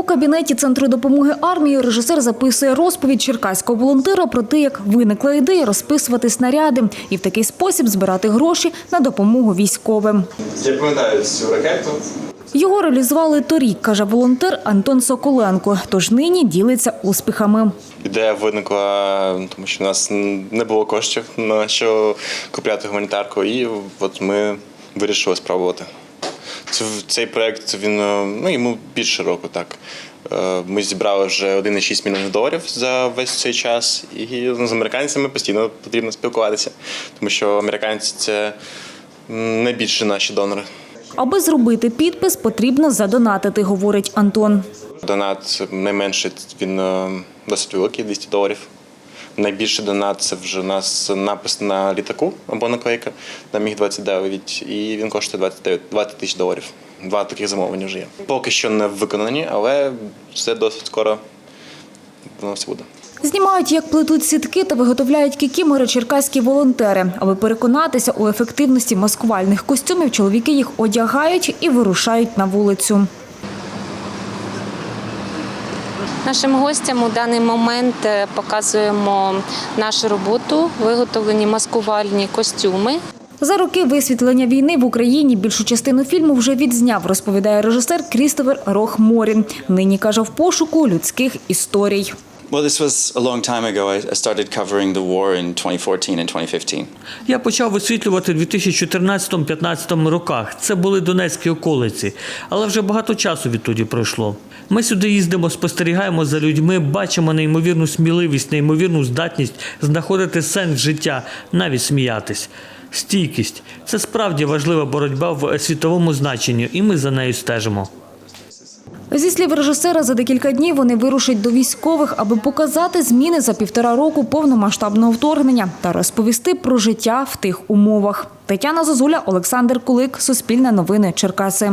У кабінеті центру допомоги армії режисер записує розповідь черкаського волонтера про те, як виникла ідея розписувати снаряди і в такий спосіб збирати гроші на допомогу військовим. Я пам'ятаю цю ракету. Його реалізували торік, каже волонтер Антон Соколенко. Тож нині ділиться успіхами. Ідея виникла, тому що в нас не було коштів на що купляти гуманітарку, і от ми вирішили спробувати. Це, цей проект він е, ну, йому більше року. Так Е, ми зібрали вже 1,6 мільйонів доларів за весь цей час, і ну, з американцями постійно потрібно спілкуватися, тому що американці це м, найбільші наші донори. Аби зробити підпис, потрібно задонатити, говорить Антон. Донат найменший він е, досить великий 200 доларів. Найбільший донат це вже у нас напис на літаку або наклейка на міг 29 і він коштує 29 20 тисяч доларів. Два таких замовлення вже є. Поки що не виконані, але все досить скоро воно все буде. Знімають, як плетуть сітки та виготовляють кікімори черкаські волонтери. Аби переконатися у ефективності маскувальних костюмів, чоловіки їх одягають і вирушають на вулицю. Нашим гостям у даний момент е, показуємо нашу роботу, виготовлені маскувальні костюми. За роки висвітлення війни в Україні більшу частину фільму вже відзняв, розповідає режисер Крістофер Рохморін. Нині каже в пошуку людських історій. Well, this was a long time ago. I started covering the war in 2014 and 2015. Я почав висвітлювати в 2014-15 роках. Це були Донецькі околиці, але вже багато часу відтоді пройшло. Ми сюди їздимо, спостерігаємо за людьми, бачимо неймовірну сміливість, неймовірну здатність знаходити сенс життя, навіть сміятись. Стійкість це справді важлива боротьба в світовому значенні, і ми за нею стежимо. Зі слів режисера, за декілька днів вони вирушать до військових, аби показати зміни за півтора року повномасштабного вторгнення та розповісти про життя в тих умовах. Тетяна Зозуля, Олександр Кулик, Суспільне новини, Черкаси.